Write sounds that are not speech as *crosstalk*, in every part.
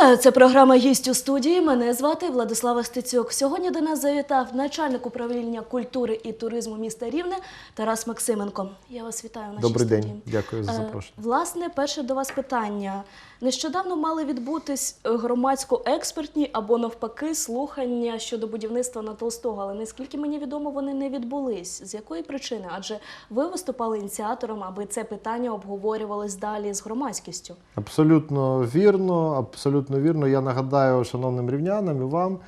Вітаю, це програма «Гість у студії. Мене звати Владислава Стецюк. Сьогодні до нас завітав начальник управління культури і туризму міста Рівне Тарас Максименко. Я вас вітаю в нашій Добрий студії. день, дякую за Е, запрошення. Власне, перше до вас питання. Нещодавно мали відбутись е, громадсько-експертні або навпаки слухання щодо будівництва на Толстого, але наскільки мені відомо, вони не відбулись. З якої причини? Адже ви виступали ініціатором, аби це питання обговорювалось далі з громадськістю. Абсолютно вірно, абсолютно вірно. Я нагадаю шановним рівнянам і вам,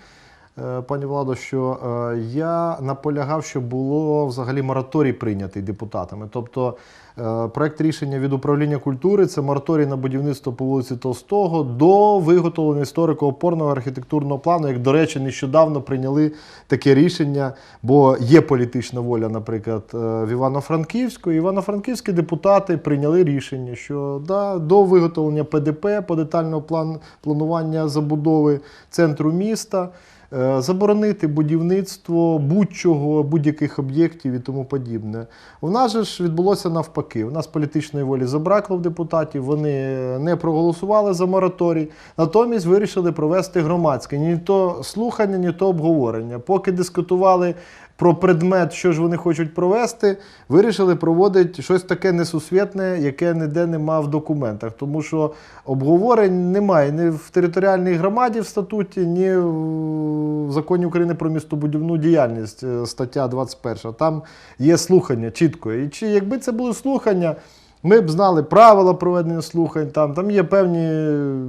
пані Владо, що е, я наполягав, що було взагалі мораторій прийнятий депутатами. Тобто е, проект рішення від управління культури це мораторій на будівництво по вулиці Толстого до виготовлення історико-опорного архітектурного плану. Як, до речі, нещодавно прийняли таке рішення, бо є політична воля, наприклад, е, в Івано-Франківську. Івано-Франківські депутати прийняли рішення, що да, до виготовлення ПДП по детального план, планування забудови центру міста. Е, Заборонити будівництво будь-чого, будь-яких об'єктів і тому подібне. У нас же ж відбулося навпаки. У нас політичної волі забракло в депутатів. Вони не проголосували за мораторій, натомість вирішили провести громадське ні то слухання, ні то обговорення. Поки дискутували про предмет, що ж вони хочуть провести, вирішили проводити щось таке несусвітне, яке ніде нема в документах. Тому що обговорень немає ні в територіальній громаді в статуті, ні в законі України про містобудівну діяльність, е, стаття 21. Там є слухання чітко. І чи якби це були слухання. Ми б знали правила проведення слухань, там, там є певні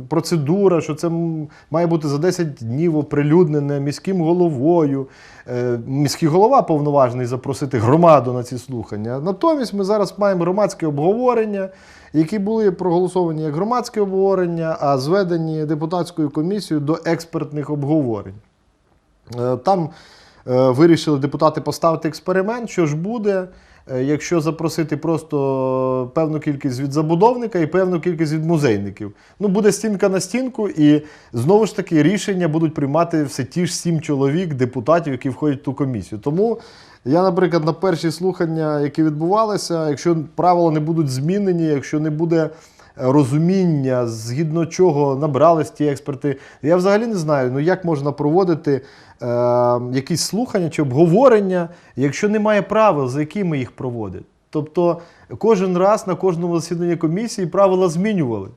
процедура, що це має бути за 10 днів оприлюднене міським головою. Е, Міський голова повноважений запросити громаду на ці слухання. Натомість ми зараз маємо громадське обговорення, які були проголосовані як громадське обговорення, а зведені депутатською комісією до експертних обговорень. Е, Там е, вирішили депутати поставити експеримент, що ж буде, якщо запросити просто певну кількість від забудовника і певну кількість від музейників. Ну, буде стінка на стінку, і знову ж таки рішення будуть приймати все ті ж сім чоловік, депутатів, які входять в ту комісію. Тому я, наприклад, на перші слухання, які відбувалися, якщо правила не будуть змінені, якщо не буде розуміння, згідно чого набрались ті експерти. Я взагалі не знаю, ну як можна проводити е, якісь слухання чи обговорення, якщо немає правил, за якими їх проводять. Тобто кожен раз на кожному засіданні комісії правила змінювали.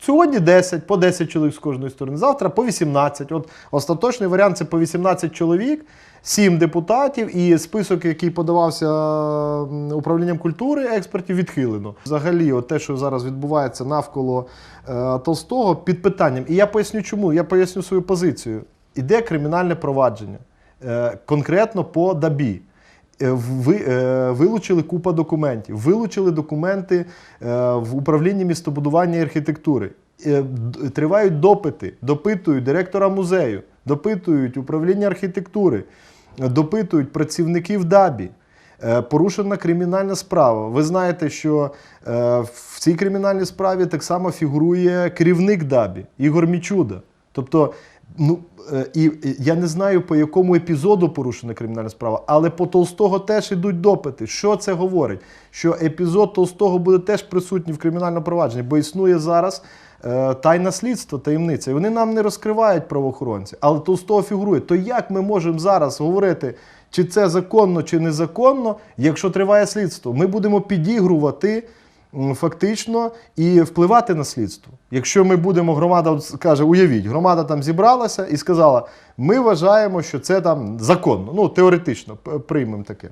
Сьогодні 10, по 10 чоловік з кожної сторони, завтра по 18. От остаточний варіант це по 18 чоловік, 7 депутатів, і список, який подавався управлінням культури експертів, відхилено. Взагалі, от те, що зараз відбувається навколо е, Толстого, під питанням. І я поясню, чому. Я поясню свою позицію. Іде кримінальне провадження е, конкретно по ДАБІ. Е, Ви, е, вилучили купа документів, вилучили документи е, в управлінні містобудування і архітектури. Тривають допити, допитують директора музею, допитують управління архітектури, допитують працівників ДАБІ. Е, Порушена кримінальна справа. Ви знаєте, що е, в цій кримінальній справі так само фігурує керівник ДАБІ Ігор Мічуда. Тобто, ну е, і я не знаю, по якому епізоду порушена кримінальна справа, але по Толстого теж ідуть допити. Що це говорить? Що епізод Толстого буде теж присутній в кримінальному провадженні, бо існує зараз е, тайне слідство, таємниця. І вони нам не розкривають правоохоронці, але Толстого фігурує. То як ми можемо зараз говорити, чи це законно, чи незаконно, якщо триває слідство? Ми будемо підігрувати фактично і впливати на слідство. Якщо ми будемо, громада каже, уявіть, громада там зібралася і сказала, ми вважаємо, що це там законно, ну теоретично приймемо таке.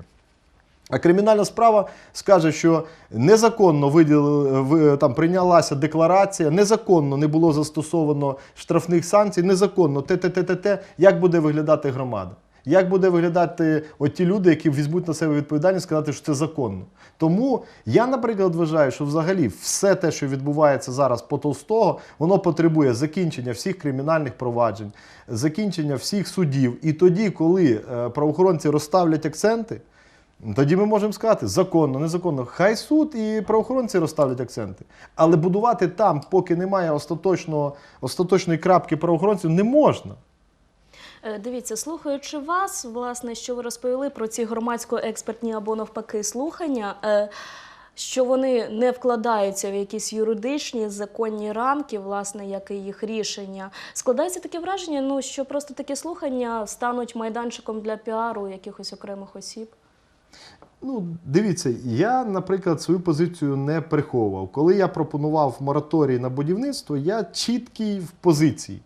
А кримінальна справа скаже, що незаконно виділили, ви- там прийнялася декларація, незаконно не було застосовано штрафних санкцій, незаконно те-те-те-те-те. Як буде виглядати громада? Як буде виглядати от ті люди, які візьмуть на себе відповідальність, сказати, що це законно? Тому я, наприклад, вважаю, що взагалі все те, що відбувається зараз по Толстого, воно потребує закінчення всіх кримінальних проваджень, закінчення всіх судів. І тоді, коли е, правоохоронці розставлять акценти, тоді ми можемо сказати законно, незаконно. Хай суд і правоохоронці розставлять акценти. Але будувати там, поки немає остаточного, остаточної крапки правоохоронців, не можна. Е, Дивіться, слухаючи вас, власне, що ви розповіли про ці громадсько-експертні або навпаки слухання. е, що вони не вкладаються в якісь юридичні законні рамки, власне, як і їх рішення. Складається таке враження, ну що просто такі слухання стануть майданчиком для піару якихось окремих осіб. Ну, дивіться, я, наприклад, свою позицію не приховував. Коли я пропонував мораторій на будівництво, я чіткий в позиції.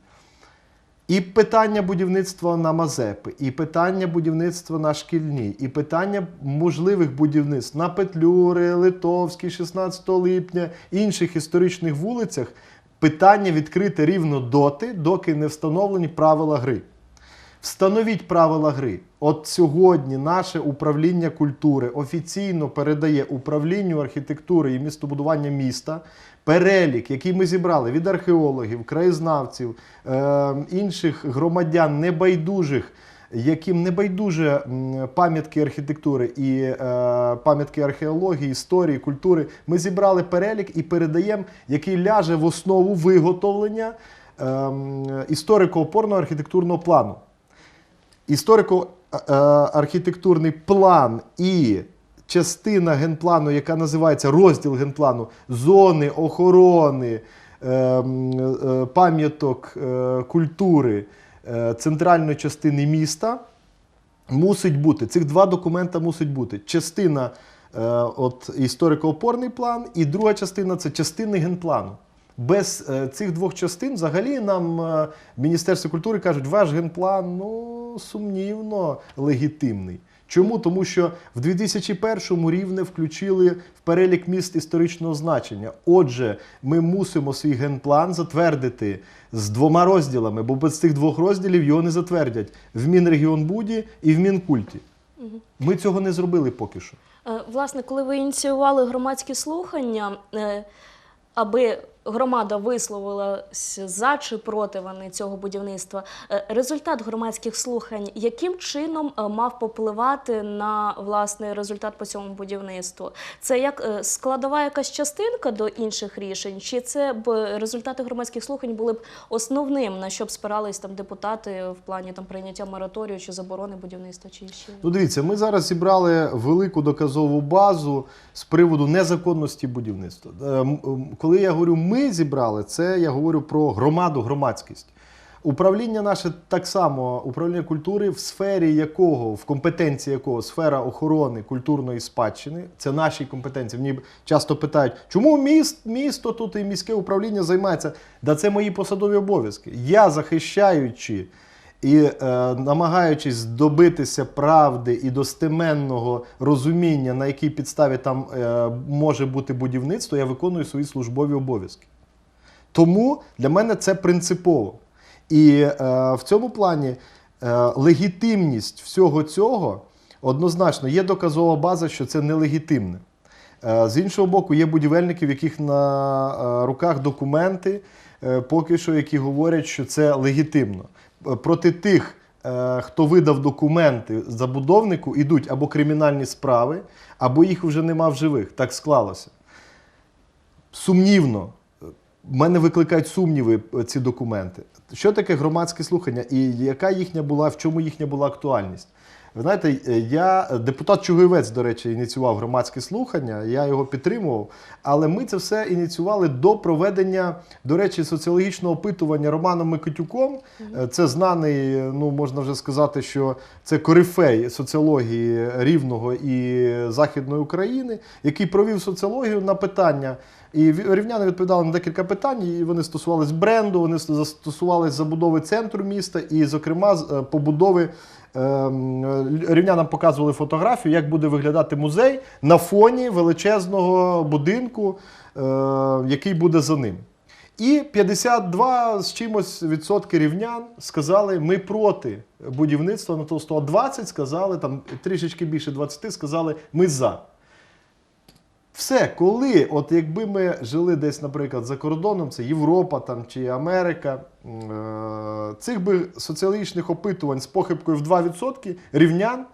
І питання будівництва на Мазепи, і питання будівництва на шкільні, і питання можливих будівництв на Петлюри, Литовській, 16 липня, інших історичних вулицях. Питання відкрите рівно доти, доки не встановлені правила гри. Встановіть правила гри. От сьогодні наше управління культури офіційно передає управлінню архітектури і містобудування міста перелік, який ми зібрали від археологів, краєзнавців, е, інших громадян небайдужих, яким не байдуже пам'ятки архітектури і е, пам'ятки археології, історії, культури. Ми зібрали перелік і передаємо, який ляже в основу виготовлення е, історико-опорного архітектурного плану історико-архітектурний план і частина генплану, яка називається розділ генплану зони охорони е, м, е, пам'яток е, культури е, центральної частини міста, мусить бути. Цих два документа мусить бути. Частина історико-опорний план, і друга частина це частини генплану. Без е, цих двох частин взагалі нам е, в культури кажуть, ваш генплан ну, сумнівно легітимний. Чому? Тому що в 2001-му рівне включили в перелік міст історичного значення. Отже, ми мусимо свій генплан затвердити з двома розділами, бо без цих двох розділів його не затвердять в Мінрегіонбуді і в Мінкульті. Ми цього не зробили поки що. Е, Власне, коли ви ініціювали громадські слухання, аби громада висловилася за чи проти вони цього будівництва, е, результат громадських слухань яким чином е, мав попливати на власне результат по цьому будівництву? Це як е, складова якась частинка до інших рішень, чи це б результати громадських слухань були б основним, на що б спирались там депутати в плані там прийняття мораторію чи заборони будівництва, чи ще? Ну, дивіться, ми зараз зібрали велику доказову базу з приводу незаконності будівництва. Коли я говорю ми зібрали, це я говорю про громаду, громадськість. Управління наше так само, управління культури, в сфері якого, в компетенції якого сфера охорони культурної спадщини, це наші компетенції. Мені часто питають, чому міст, місто тут і міське управління займається? Да це мої посадові обов'язки. Я захищаючи і е, намагаючись добитися правди і достеменного розуміння, на якій підставі там е, може бути будівництво, я виконую свої службові обов'язки. Тому для мене це принципово. І е, в цьому плані е, легітимність всього цього однозначно є доказова база, що це нелегітимне. Е, з іншого боку, є будівельники, в яких на е, руках документи, е, поки що, які говорять, що це легітимно. Е, Проти тих, е, хто видав документи забудовнику, ідуть або кримінальні справи, або їх вже нема в живих. Так склалося. Сумнівно. В мене викликають сумніви е, ці документи. Що таке громадське слухання і яка їхня була, в чому їхня була актуальність? Ви знаєте, е, я депутат Чугуєвець, до речі, ініціював громадське слухання, я його підтримував. Але ми це все ініціювали до проведення, до речі, соціологічного опитування Романом Микитюком. Е, Це знаний, е, ну можна вже сказати, що це корифей соціології рівного і Західної України, який провів соціологію на питання. І рівняни відповідали на декілька питань, і вони стосувались бренду, вони стосувались забудови центру міста, і, зокрема, е, побудови. Ем, Рівнянам показували фотографію, як буде виглядати музей на фоні величезного будинку, е, який буде за ним. І 52 з чимось відсотки рівнян сказали, ми проти будівництва на Толстого. 20 сказали, там трішечки більше 20 сказали, ми за. Все, коли, от якби ми жили десь, наприклад, за кордоном, це Європа там, чи Америка, е, цих би соціологічних опитувань з похибкою в 2% рівнян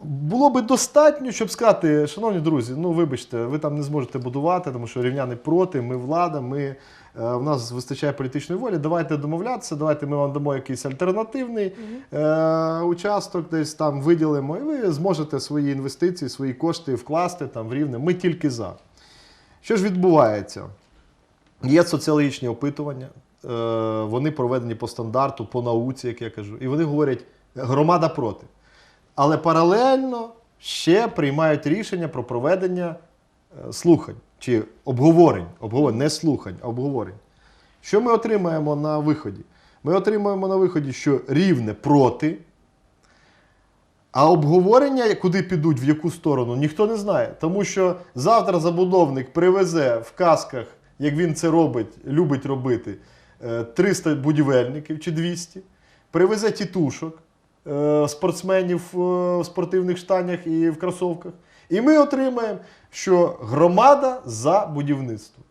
Було би достатньо, щоб сказати, шановні друзі, ну вибачте, ви там не зможете будувати, тому що рівняни проти, ми влада, ми, в нас вистачає політичної волі. Давайте домовлятися, давайте ми вам дамо якийсь альтернативний е, участок, десь там виділимо, і ви зможете свої інвестиції, свої кошти вкласти там в рівне. Ми тільки за. Що ж відбувається? Є соціологічні опитування, е, вони проведені по стандарту, по науці, як я кажу, і вони говорять, громада проти. Але паралельно ще приймають рішення про проведення е, слухань чи обговорень. обговорень не слухань, а обговорень. Що ми отримаємо на виході? Ми отримаємо на виході, що рівне проти, а обговорення, куди підуть, в яку сторону, ніхто не знає. Тому що завтра забудовник привезе в казках, як він це робить, любить робити, е, 300 будівельників чи 200, привезе тітушок, е, спортсменів е, в спортивних штанях і в кросовках. І ми отримаємо, що громада за будівництво.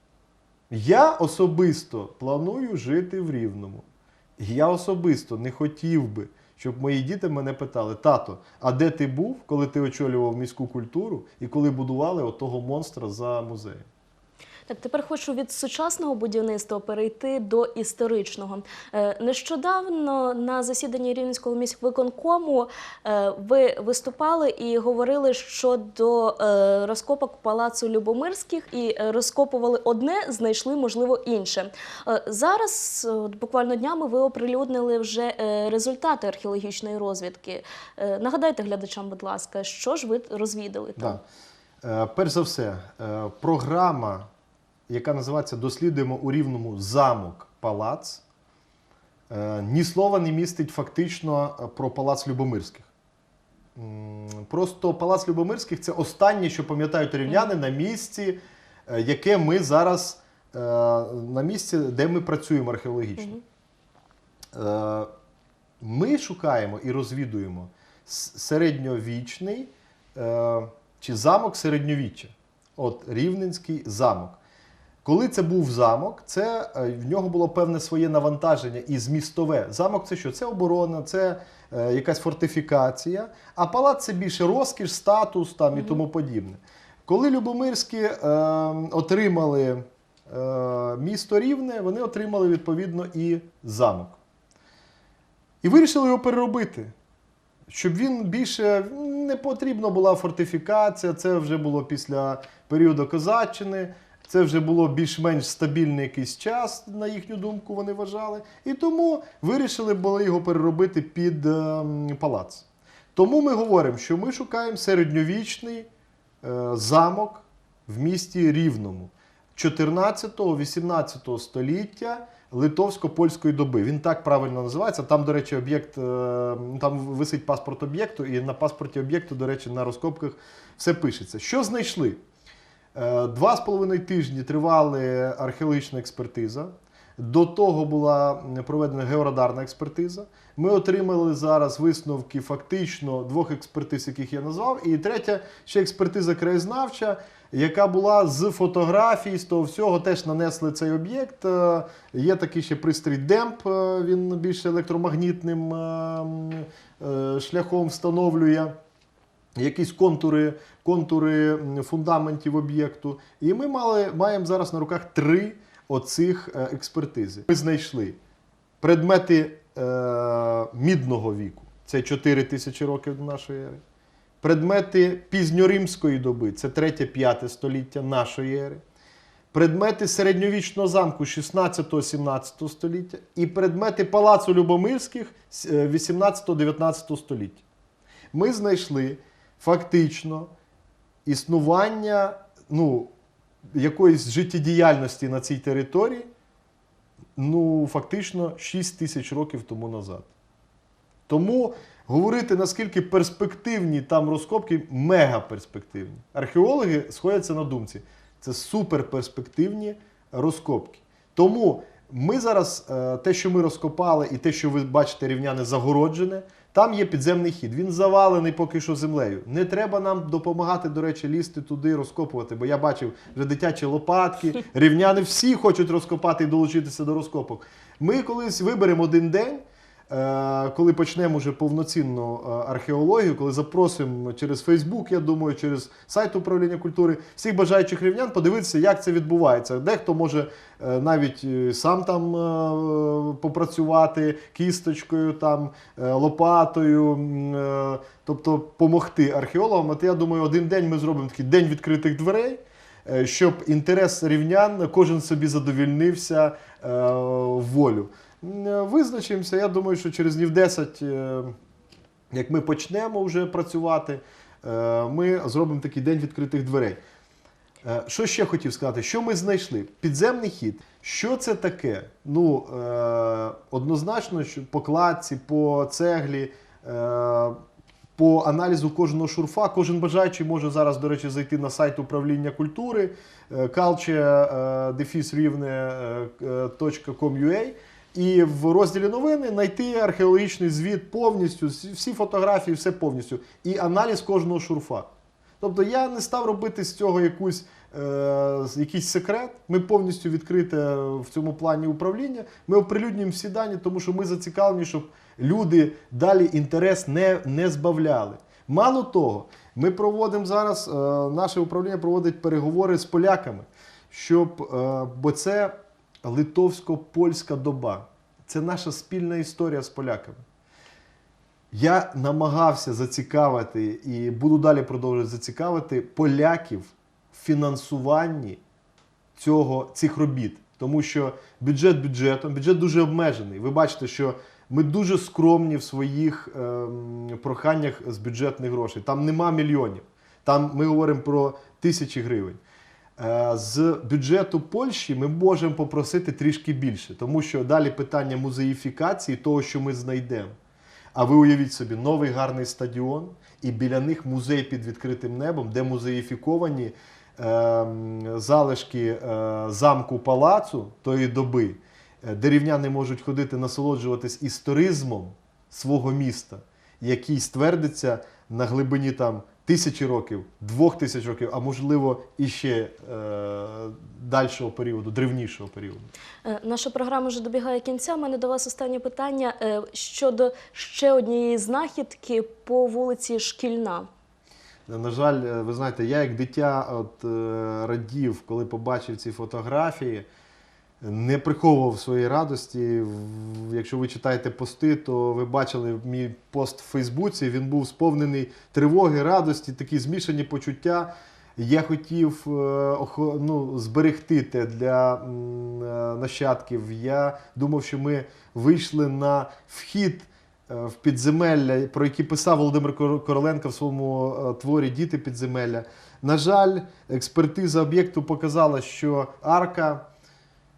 Я особисто планую жити в Рівному. Я особисто не хотів би, щоб мої діти мене питали: тато, а де ти був, коли ти очолював міську культуру і коли будували отого монстра за музеєм? Так, тепер хочу від сучасного будівництва перейти до історичного. Е, Нещодавно на засіданні Рівненського міськвиконкому е, ви виступали і говорили щодо е, розкопок палацу Любомирських і розкопували одне, знайшли можливо інше. Зараз, буквально днями, ви оприлюднили вже результати археологічної розвідки. Нагадайте глядачам, будь ласка, що ж ви розвідали там? Да. Перш за все, програма, яка називається Дослідуємо у рівному замок палац, е, ні слова не містить фактично е, про палац Любомирських. Просто палац Любомирських це останнє, що пам'ятають рівняни на місці, е, яке ми зараз на місці, де ми працюємо археологічно. Ми шукаємо і розвідуємо середньовічний чи замок середньовіччя. От Рівненський замок. Коли це був замок, це е, в нього було певне своє навантаження і змістове. Замок це що? Це оборона, це е, якась фортифікація, а палац це більше розкіш, статус там і тому подібне. Коли Любомирські е, отримали е, місто Рівне, вони отримали відповідно і замок. І вирішили його переробити. Щоб він більше не потрібна була фортифікація, це вже було після періоду козаччини, це вже було більш-менш стабільний якийсь час, на їхню думку, вони вважали. І тому вирішили були його переробити під ем, палац. Тому ми говоримо, що ми шукаємо середньовічний е, замок в місті Рівному 14-18 століття литовсько-польської доби. Він так правильно називається. Там, до речі, об'єкт, е, там висить паспорт об'єкту, і на паспорті об'єкту, до речі, на розкопках все пишеться. Що знайшли? Е, Два з половиною тижні тривала археологічна експертиза. До того була проведена георадарна експертиза. Ми отримали зараз висновки фактично двох експертиз, яких я назвав. І третя ще експертиза краєзнавча, яка була з фотографій, з того всього теж нанесли цей об'єкт. Е, Є такий ще пристрій демп, е, він більш електромагнітним е, м, е, шляхом встановлює якісь контури, контури фундаментів об'єкту. І ми мали, маємо зараз на руках три оцих е, експертизи. Ми знайшли предмети е, мідного віку, це 4 тисячі років до нашої ери. Предмети пізньоримської доби, це 3-5 століття нашої ери. Предмети середньовічного замку 16-17 століття і предмети палацу Любомирських е, 18-19 століття. Ми знайшли фактично існування ну, якоїсь життєдіяльності на цій території, ну, фактично 6 тисяч років тому назад. Тому говорити, наскільки перспективні там розкопки, мега перспективні. Археологи сходяться на думці. Це суперперспективні розкопки. Тому ми зараз, е, те, що ми розкопали, і те, що ви бачите, рівняне загороджене, там є підземний хід. Він завалений поки що землею. Не треба нам допомагати, до речі, лізти туди, розкопувати. Бо я бачив вже дитячі лопатки. *laughs* Рівняни всі хочуть розкопати і долучитися до розкопок. Ми колись виберемо один день. Е, коли почнемо вже повноцінну е, археологію, коли запросимо через Фейсбук, я думаю, через сайт управління культури всіх бажаючих рівнян подивитися, як це відбувається. Дехто може е, навіть сам там попрацювати кісточкою, там, лопатою, тобто помогти археологам. От я думаю, один день ми зробимо такий день відкритих дверей. Щоб інтерес рівнян кожен собі задовільнився е, волю. Е, Визначимося. Я думаю, що через днів 10, е, як ми почнемо вже працювати, е, ми зробимо такий день відкритих дверей. Що ще хотів сказати? Що ми знайшли? Підземний хід. Що це таке? Ну, однозначно, що по кладці, по цеглі, по аналізу кожного шурфа, кожен бажаючий може зараз, до речі, зайти на сайт управління культури culture-rivne.com.ua і в розділі новини знайти археологічний звіт повністю, всі фотографії, все повністю, і аналіз кожного шурфа. Тобто я не став робити з цього якусь, е, якийсь секрет. Ми повністю відкрите в цьому плані управління. Ми оприлюднюємо всі дані, тому що ми зацікавлені, щоб люди далі інтерес не, не збавляли. Мало того, ми проводимо зараз, е, наше управління проводить переговори з поляками, щоб, е, бо це литовсько-польська доба. Це наша спільна історія з поляками. Я намагався зацікавити і буду далі продовжувати зацікавити поляків в фінансуванні цього, цих робіт. Тому що бюджет бюджетом, бюджет дуже обмежений. Ви бачите, що ми дуже скромні в своїх ем, проханнях з бюджетних грошей. Там нема мільйонів. Там ми говоримо про тисячі гривень. Е, З бюджету Польщі ми можемо попросити трішки більше, тому що далі питання музеїфікації того, що ми знайдемо. А ви уявіть собі, новий гарний стадіон, і біля них музей під відкритим небом, де музеїфіковані ем, залишки е, замку палацу тої доби, е, де рівняни можуть ходити насолоджуватись історизмом свого міста, який ствердиться на глибині там тисячі років, двох тисяч років, а можливо і ще е, дальшого періоду, древнішого періоду. Е, Наша програма вже добігає кінця. У мене до вас останнє питання е, щодо ще однієї знахідки по вулиці Шкільна. На жаль, е, ви знаєте, я як дитя от, е, радів, коли побачив ці фотографії, не приховував своєї радості. Якщо ви читаєте пости, то ви бачили мій пост в Фейсбуці. Він був сповнений тривоги, радості, такі змішані почуття. Я хотів е, ну, зберегти те для е, нащадків. Я думав, що ми вийшли на вхід е, в підземелля, про які писав Володимир Короленко в своєму творі Діти підземелля. На жаль, експертиза об'єкту показала, що арка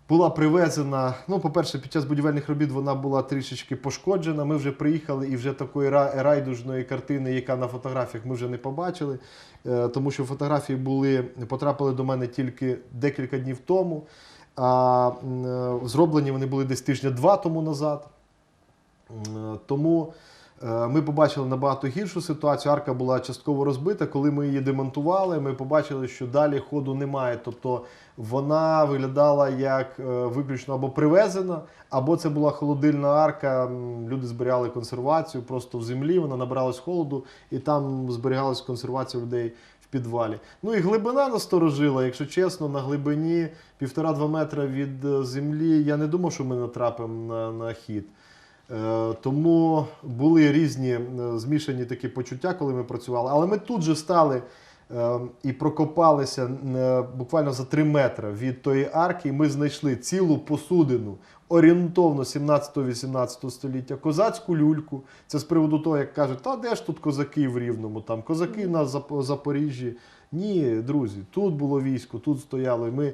була привезена. Ну, по-перше, під час будівельних робіт вона була трішечки пошкоджена. Ми вже приїхали і вже такої райдужної картини, яка на фотографіях ми вже не побачили. Е, Тому що фотографії були, потрапили до мене тільки декілька днів тому. А е, зроблені вони були десь тижня два тому назад. Е, Тому ми побачили набагато гіршу ситуацію. Арка була частково розбита. Коли ми її демонтували, ми побачили, що далі ходу немає. Тобто вона виглядала як е, виключно або привезена, або це була холодильна арка. Люди зберігали консервацію просто в землі, вона набралась холоду, і там зберігалась консервація людей в підвалі. Ну і глибина насторожила, якщо чесно, на глибині півтора-два метра від е, землі. Я не думав, що ми натрапимо на, на хід. Е, Тому були різні е, змішані такі почуття, коли ми працювали. Але ми тут же стали е, і прокопалися буквально за 3 метри від тої арки, і ми знайшли цілу посудину орієнтовно 17-18 століття, козацьку люльку. Це з приводу того, як кажуть, та де ж тут козаки в Рівному, там козаки на Зап- Запоріжжі. Ні, друзі, тут було військо, тут стояло. І ми е,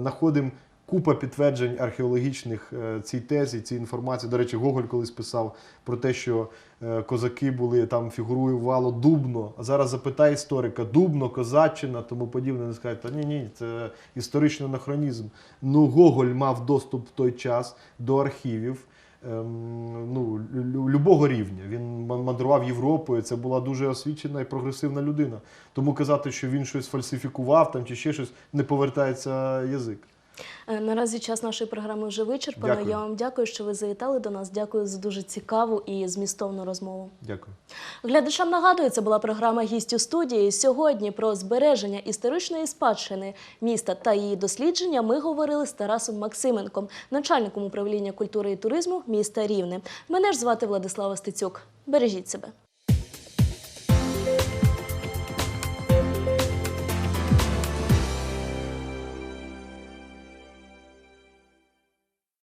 знаходимо купа підтверджень археологічних е, цій тезі, цій інформації. До речі, Гоголь колись писав про те, що е, козаки були там фігурувало Дубно. А зараз запитай історика, Дубно, Козаччина, тому подібне. Не скажуть, та ні, ні, це історичний анахронізм. Ну, Гоголь мав доступ в той час до архівів. ем, Ну, любого рівня. Він ман- мандрував Європою. Це була дуже освічена і прогресивна людина. Тому казати, що він щось фальсифікував там чи ще щось, не повертається язик. Е, Наразі час нашої програми вже вичерпано. Дякую. Я вам дякую, що ви завітали до нас. Дякую за дуже цікаву і змістовну розмову. Дякую. Глядачам нагадую, це була програма «Гість у студії. Сьогодні про збереження історичної спадщини міста та її дослідження ми говорили з Тарасом Максименком, начальником управління культури і туризму міста Рівне. Мене ж звати Владислава Стецюк. Бережіть себе.